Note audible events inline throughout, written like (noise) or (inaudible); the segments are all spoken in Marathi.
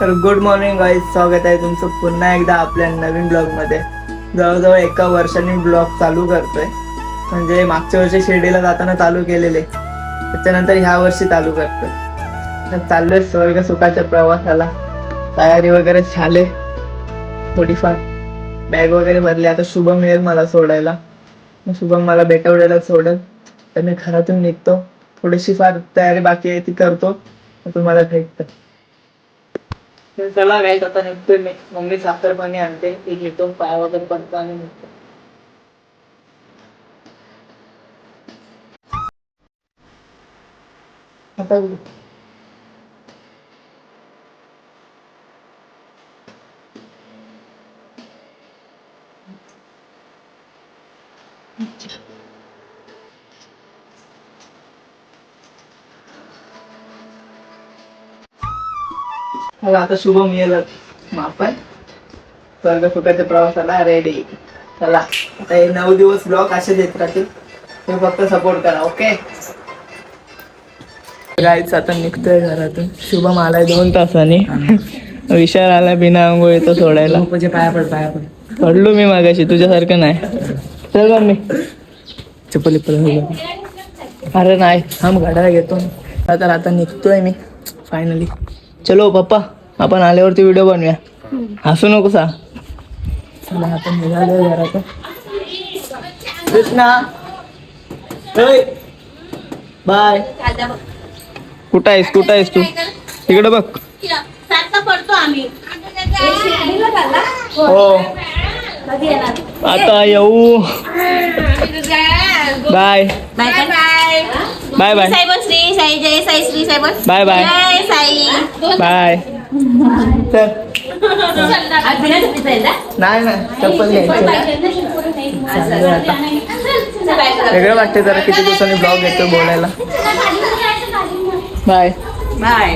तर गुड मॉर्निंग गाईज स्वागत आहे तुमचं पुन्हा एकदा आपल्या नवीन ब्लॉगमध्ये जवळजवळ एका वर्षाने ब्लॉग चालू करतोय. म्हणजे मागच्या वर्षी शिर्डीला जाताना चालू केलेले. त्याच्यानंतर ह्या वर्षी चालू करतोय. तर चाललोय स्वर्ग सुखाच्या प्रवासाला. तयारी वगैरे झाले. थोडीफार बॅग वगैरे भरली. आता शुभम येईल मला सोडायला. शुभम मला बेटवड्याला सोडेल. तर मी घरातून निघतो. थोडीशी फार तयारी बाकी आहे ती करतो. तुम्हाला भेटतं. चला वेळ आता निघतोय मी मम्मी साखर पाणी आणते ती घेतो पाय वगैरे पडतो आणि निघतो. आता मला आता शुभम येईल आपण स्वर्ग सुखाच्या प्रवासाला रेडी चला आता हे नऊ दिवस ब्लॉग असेच येत राहतील. तुम्ही फक्त सपोर्ट करा ओके गाईच आता निघतोय घरातून. शुभम आलाय दोन तासांनी. विशाल आलाय बिना अंघोळ येतो सोडायला. पाया पड पाया पड. पडलो मी मागाशी तुझ्यासारखं नाही. चल मम्मी चप्पल अरे नाही थांब घड्याळ घेतो. तर आता निघतोय मी फायनली चलो पप्पा. आपण आल्यावरती व्हिडिओ बनवूया. हसू नको सा. कृष्णा. बाय. कुठं आहेस? कुठं आहेस तू? इकडे बघ. आम्ही. हो. आता येऊ. Bye. Bye bye. Bye bye. Sai बोल श्री साई जय साई श्री साई बोल बाय बाय. जय साई. बाय. तर नाही नाही चप्पल घ्यायची वेगळं वाटते जरा किती दिवसांनी ब्लॉग येतो बोलायला बाय बाय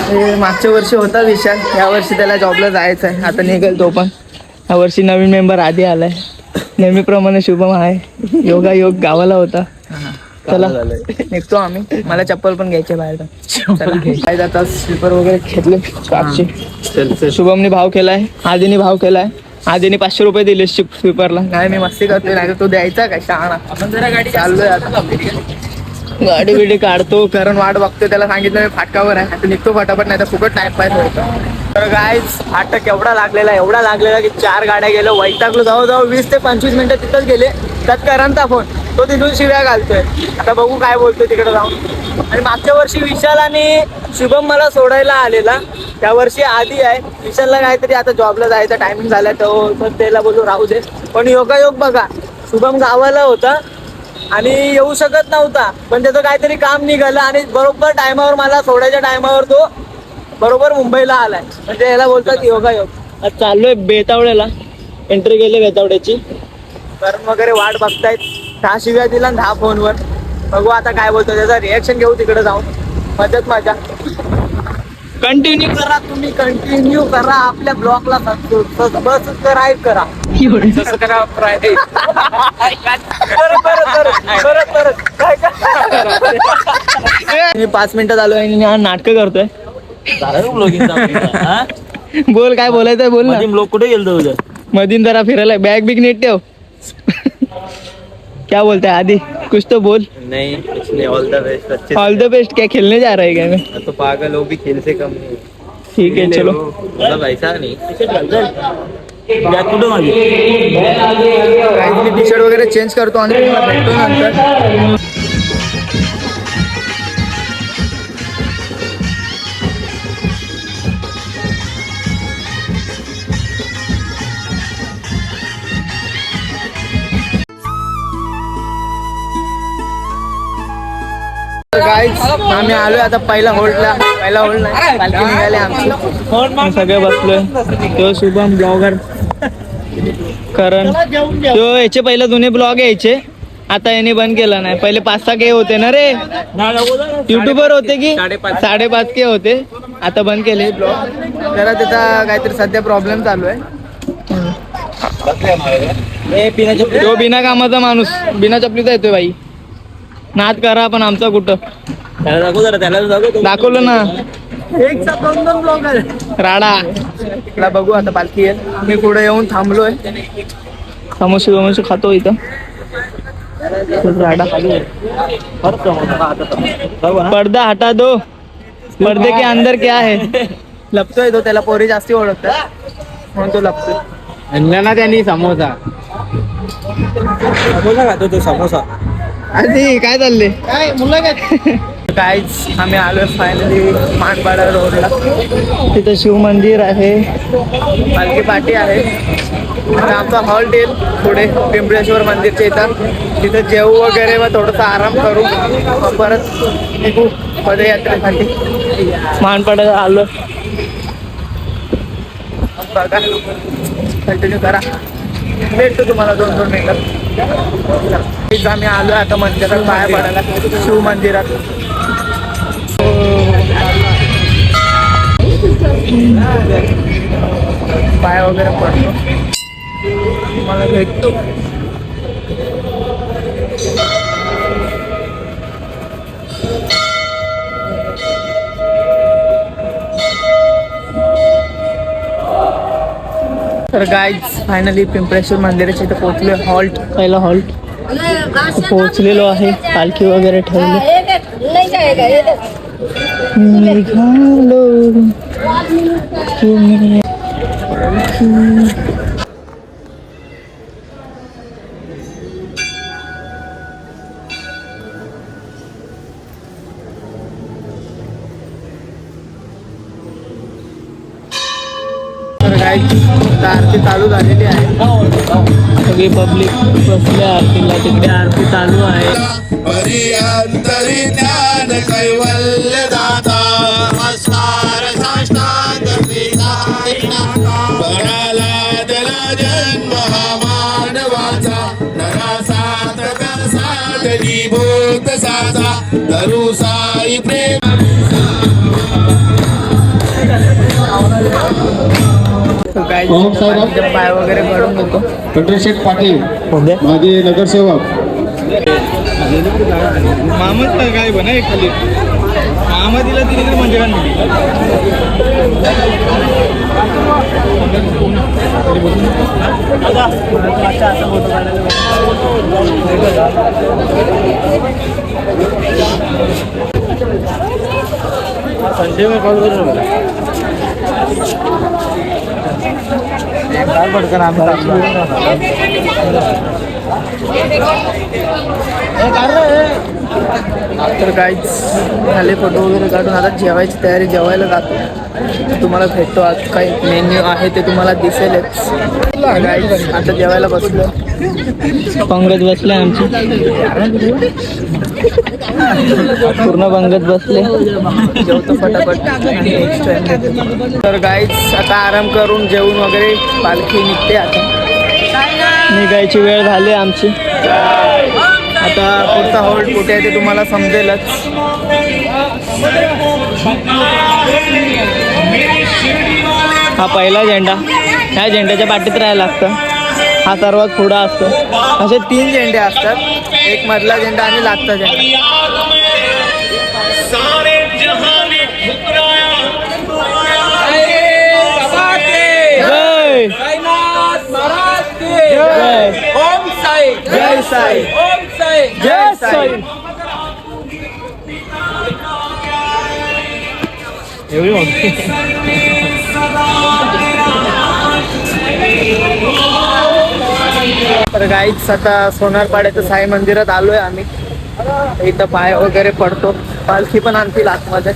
हे मागच्या वर्षी होता विशाल या वर्षी त्याला जॉबला जायचं आहे आता निघेल तो पण या वर्षी नवीन मेंबर आधी आलाय नेहमीप्रमाणे शुभम आहे योगा योग गावाला होता चला. निघतो आम्ही. मला चप्पल पण घ्यायचे बाहेर जातात स्लीपर वगैरे घेतले स्कार्फचे शुभमने भाव केलाय. आधीने भाव केलाय. आधीने पाचशे रुपये दिले स्लीपरला नाही मी मस्ती करतोय. नाही तो द्यायचा काय? शहाणा जरा गाडी चाललोय आता. गाडी बिडी काढतो. कारण वाट बघतोय. त्याला सांगितलं मी फाटकावर आहे. आता निघतो फटाफट नाही तर फुकट टाइम पास होतो तर काय फाटक एवढा लागलेला एवढा लागलेला की चार गाड्या गेलो वैतागलो. जाऊ जाऊ वीस ते पंचवीस मिनिटं तिथंच गेले. त्यात करांचा फोन तो तिथून शिव्या घालतोय. आता बघू काय बोलतोय तिकडे जाऊन. आणि मागच्या वर्षी विशाल आणि शुभम मला सोडायला आलेला. त्या वर्षी आधी आहे. विशालला काहीतरी आता जॉबला जायचा टायमिंग झाला तो तर त्याला बोलू राहू दे. पण योगायोग बघा. शुभम गावाला होता आणि येऊ शकत नव्हता. पण त्याचं काहीतरी काम निघालं आणि बरोबर टायमावर मला सोडायच्या टायमावर तो बरोबर मुंबईला आलाय. म्हणजे याला बोलतात योगा योग आज चाललोय बेतावड्याला एंट्री केली बेतावड्याची कारण वगैरे वाट बघतायत. दहा शिव्या दिला दहा फोनवर. बघू आता काय बोलतो त्याचा. रिॲक्शन घेऊ तिकडे जाऊन. मजाच मजा. कंटिन्यू करा तुम्ही. कंटिन्यू करा. आपल्या ब्लॉगला सबस्क्राईब करा? मी पाच मिनिटात आलो आणि नाटक करतोय. बोल काय बोलायचंय बोल ना. लोक कुठे गेलतो तुझ्या मधीन जरा फिरायला. बॅग बिग नीट ठेव. क्या बोलता है आदि? कुछ तो बोल। नहीं कुछ नहीं ऑल द बेस्ट अच्छे ऑल द बेस्ट क्या खेलने जा रहा है गेम में तो पागल हो भी खेल से कम नहीं। ठीक है चलो। मतलब ऐसा नहीं। टी शर्ट वगैरे चेंज करतो आणि भेटतो नंतर आम्ही आलोय आता पहिला होल्डला पहिला होल्ड नाही पालखी निघाली आमची. सगळे बसलोय. तो शुभम ब्लॉगर. कारण. तो याचे पहिले जुने ब्लॉग यायचे. आता याने बंद केला नाही. पहिले पाच सहा के होते ना रे? युट्यूबर होते की? साडेपाच के होते. आता बंद केले. ब्लॉग जरा त्याचा काहीतरी सध्या प्रॉब्लेम चालू आहे. तो बिना कामाचा माणूस. बिना चपलीचा येतोय बाई. नाद करा पण आमचा कुठं? त्याला दाखव जरा त्याला दाखव दाखवलं ना. एक दोन दोन ब्लॉग राडा. इकडं बघू आता पालखी आहे मी पुढे येऊन थांबलोय. समोसे वमोसे खातो इथं. राडा. पडदा हटा दो. पर्दे के अंदर क्या है? लपतोय तो त्याला पोरी जास्ती ओळखतात. म्हणून तो लपतोय. आणला ना त्यांनी समोसा. समोसा खातो तो समोसा. आधी काय चालले काय मुलं काय? (laughs) काहीच आम्ही आलोय फायनली मानपाडा रोडला तिथं शिव मंदिर आहे. पालखी पाटी आहे. आणि आमचा हॉल्ट येईल पुढे पिंपळेश्वर मंदिरच्या इथं. तिथं जेवू वगैरे व थोडासा आराम करू. मग परत निघू पदयात्रेसाठी. मानपाडा आलो बघा. कंटिन्यू करा. भेटतो तुम्हाला दोन दोन मिनिटात आम्ही आलो आता मंदिरात पाया पडायला. शिव मंदिरात. पाय वगैरे पडतो. तुम्हाला भेटतो. तर गाईज फायनली पिंपळेश्वर मंदिराच्या इथे पोहोचलो हॉल्ट पहिला हॉल्ट पोहोचलेलो आहे. पालखी वगैरे ठेवली. आरती चालू झालेली आहे. सगळी पब्लिक बसले आरतीला तिकडे आरती चालू आहे. कसात भूत साचा धरू साई प्रेम. तर गाईज ओम साईराम. पाय वगैरे भरून पाटील माझे नगरसेवक. मामच काय बना खाली. मामा दिला तिने म्हणजे संडे में कॉल करू काय पडकन तर काहीच झाले फोटो वगैरे काढून आता जेवायची तयारी जेवायला जातो तुम्हाला भेटतो. आज काही मेन्यू आहे ते तुम्हाला दिसेलच. आता जेवायला बसलो. पंगत बसले आमची. पूर्ण पंगत बसले. जेवतो फटाफट. तर गाईच आता आराम करून जेवून वगैरे पालखी निघते आता. निघायची वेळ झाली आमची. आता पुढचा होल्ड कुठे आहे ते तुम्हाला समजेलच. हा पहिला झेंडा. ह्या झेंड्याच्या पाठीत राहायला लागतं. हा सर्वात पुढं असतो. असे तीन झेंडे असतात. एक मधला झेंडा आणि लागता झेंडा. जय. जय. ओम साई. जय साई. ओम साई. जय साई. एवढी मोठी. तर गाईच आता सोनारपाड्याचं साई मंदिरात आलोय आम्ही. इथं पाय वगैरे पडतो. पालखी पण आणतील आतमध्ये.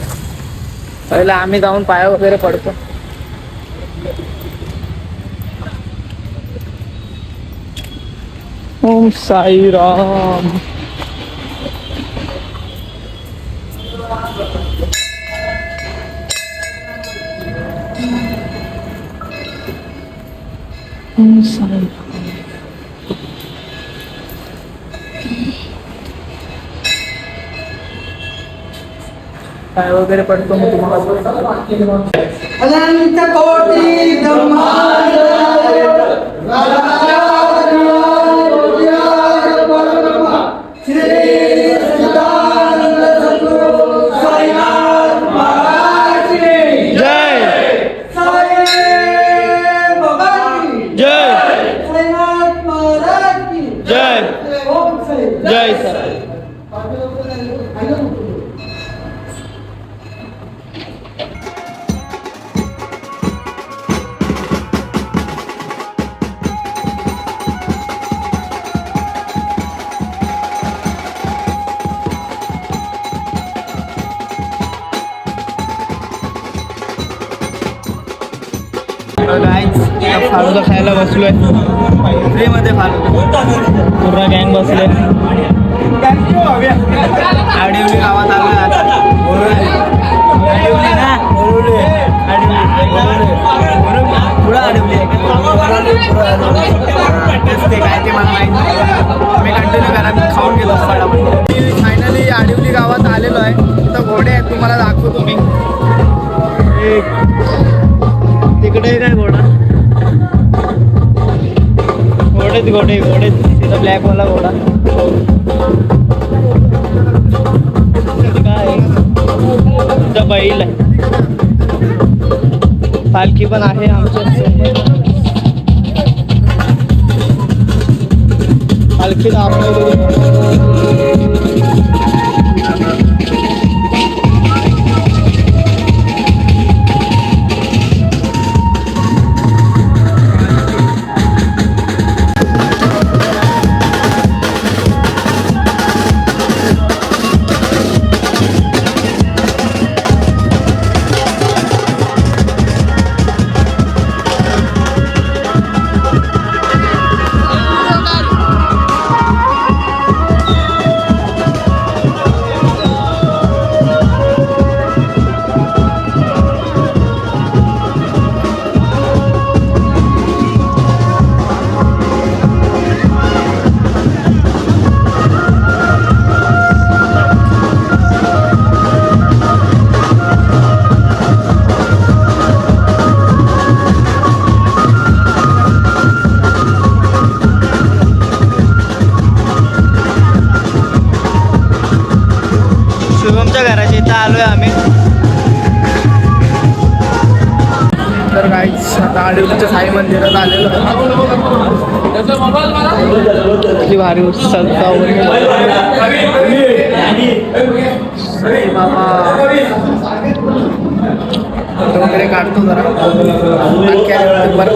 पहिला आम्ही जाऊन पाय वगैरे पडतो. ओम साई राम ओम वगैरे पडतो मग तुम्हाला? জয় জয় স্যার फालुदा खायला बसलोय. फ्रीमध्ये फालुदा पूर्ण गँग बसले आडिवली गावात पुढं आडिवली. आहे ते काय ते मला माहीत नाही. मी कंटिन्यू मी खाऊन गेलो फटाफट फायनली आडिवली गावात आलेलो आहे. तर घोडे आहेत तुम्हाला दाखवतो मी. घोडे घोडे तिथं ब्लॅक वाला घोडा. काय? तिथं बैल आहे. पालखी पण आहे आमच्या. सोबत. पालखी घराच्या इथं आम्ही. तर काहीच आता आडवलीच्या साई मंदिरात आलेलो किती भारी सजता बाबा. वगैरे काढतो जरा. आणखी आल्यानंतर बरं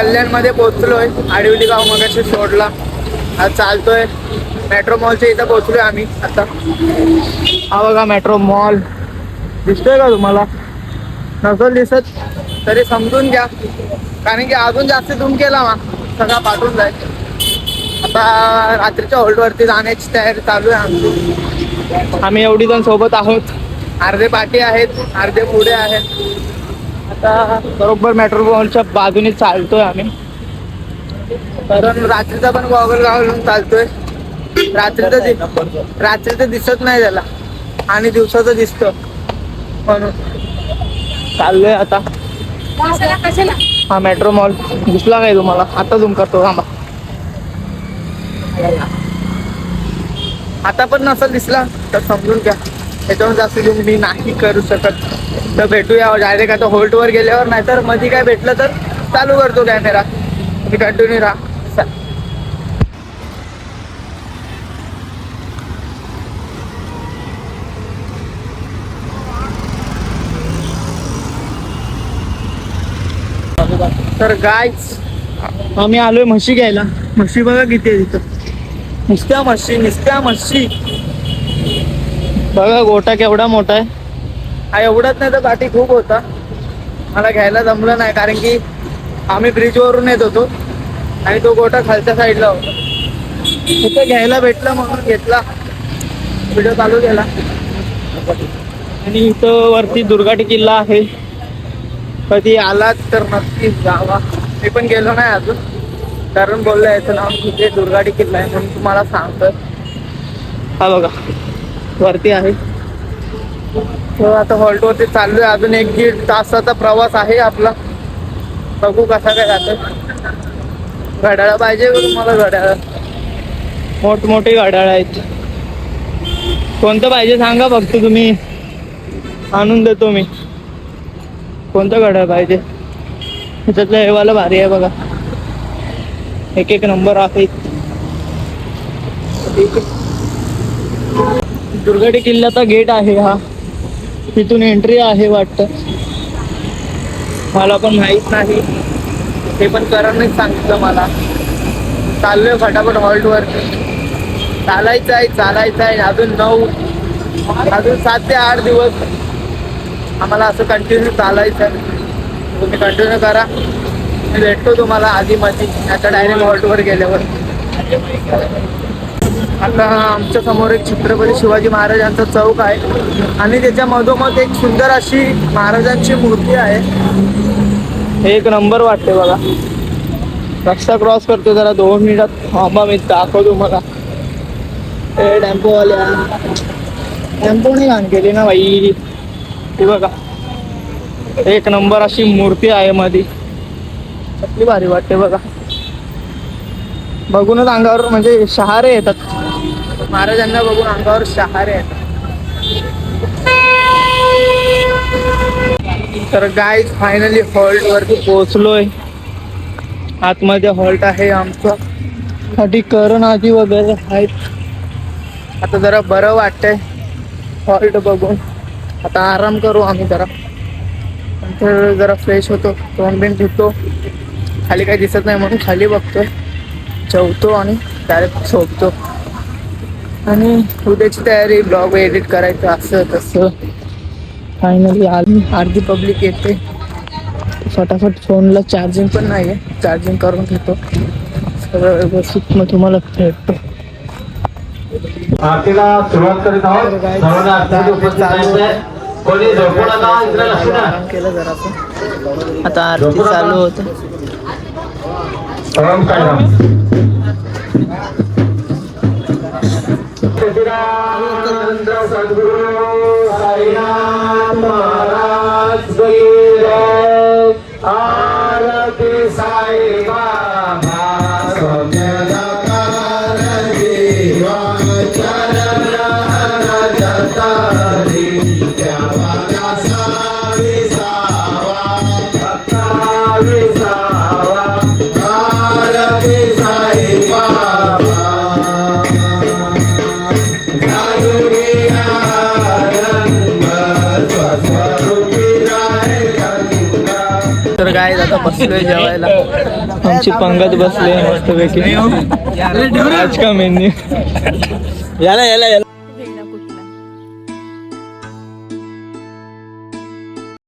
कल्याणमध्ये पोहोचलोय. आडिवली गाव मगाशी सोडला आज चालतोय. मेट्रो मॉलच्या इथं पोहोचलोय आम्ही आता. हा बघा मेट्रो मॉल. दिसतोय का तुम्हाला? नसेल दिसत तरी समजून घ्या. कारण की अजून जास्त झूम केला मा. सगळा पाठवून जाईल. आता रात्रीच्या होल्डवरती जाण्याची तयारी चालू आहे आमची. आम्ही एवढी जण सोबत आहोत. अर्धे पाठी आहेत अर्धे पुढे आहेत. आता बरोबर मेट्रो मॉलच्या बाजूने चालतोय आम्ही. कारण रात्रीचा पण गॉगल घालून चालतोय. रात्रीचं रात्रीचं दिसत नाही त्याला. आणि दिवसाचं दिसत. म्हणून. चाललोय आता. हा मेट्रो मॉल दिसला काय तुम्हाला? आता झूम करतो थांबा. आता पण नसेल दिसला तर समजून घ्या. त्याच्यावर जास्त झूम मी नाही करू शकत. तर भेटूया डायरेक्ट आता होल्टवर गेल्यावर नाहीतरमध्ये काय भेटलं तर चालू करतो कॅमेरा तुम्ही कंटिन्यू राहा. तर गायच आम्ही आलोय म्हशी घ्यायला. म्हशी बघा किती आहे तिथं नुसत्या म्हशी नुसत्या म्हशी. बघा गोटा केवढा मोठा आहे. हा एवढंच नाही तर पाठी खूप होता. मला घ्यायला जमलं नाही कारण की आम्ही ब्रिजवरून येत होतो आणि तो गोटा खालच्या साईडला होता. तिथे घ्यायला भेटलं म्हणून घेतला. व्हिडिओ चालू केला. आणि इथं वरती दुर्गाटी किल्ला आहे. कधी आलात तर नक्कीच जावा. मी पण गेलो नाही अजून. कारण बोललं याचं नाव तिथे दुर्गाटी किल्ला आहे म्हणून तुम्हाला सांगतोय. हा बघा. वरती आहे. तर आता हॉल्ट वरती चाललोय. अजून एक दीड तासाचा प्रवास आहे आपला. बघू कसा काय जातं घड्याळ पाहिजे तुम्हाला घड्याळ? मोठमोठी घड्याळ आहेत. कोणतं पाहिजे सांगा फक्त तुम्ही. आणून देतो मी. कोणतं घड्याळ पाहिजे? ह्याच्यातलं हे वाला भारी आहे बघा. एक एक नंबर आहे दुर्गाडी किल्ल्याचा गेट आहे हा. तिथून एंट्री आहे वाटतं. मला पण माहीत नाही. ते पण करणच सांगितलं मला. चाललोय फटाफट हॉल्ट वर चालायचं आहे चालायचं आहे. अजून नऊ अजून सात ते आठ दिवस. आम्हाला असं कंटिन्यू चालायचं आहे. तुम्ही कंटिन्यू करा. मी भेटतो तुम्हाला आधी मध्ये आता डायरेक्ट हॉल्टवर गेल्यावर. आता आमच्यासमोर एक छत्रपती शिवाजी महाराजांचा चौक आहे. आणि त्याच्या मधोमध एक सुंदर अशी महाराजांची मूर्ती आहे. एक नंबर वाटते बघा. रस्ता क्रॉस करतो जरा दोन मिनिटात. थांबा मी दाखवतो मला ए टेम्पोवाल्या टेम्पोने घाण केली ना बाई. ती बघा. एक नंबर अशी मूर्ती आहे मध्ये कसली भारी वाटते बघा. बघूनच अंगावर म्हणजे शहारे येतात. महाराजांना बघून अंगावर शहारे येतात. तर गाय फायनली हॉल्ट वरती पोहोचलोय. आतमध्ये हॉल्ट आहे आमचं. साठी करण आधी वगैरे आहेत. आता जरा बरं वाटतंय. हॉल्ट बघून. आता आराम करू आम्ही जरा. नंतर जरा फ्रेश होतो. तोंड बिन धुतो. खाली काही दिसत नाही म्हणून खाली बघतोय. जेवतो आणि डायरेक्ट झोपतो आणि उद्याची तयारी ब्लॉग एडिट करायचं असं तसं. फायनली आली. अर्धी पब्लिक येते. फटाफट फोनला चार्जिंग पण नाही आहे चार्जिंग करून घेतो. सगळं व्यवस्थित मग तुम्हाला भेटतो. आराम आता आरती चालू होतं. ओम साईराम. सचिदानंद सद्गुरु साईनाथ महाराज की आरती साई बाबा तर काय आता बसलोय जेवायला. आमची पंगत बसले मस्त पैकी आज का मेन्यू याला याला याला.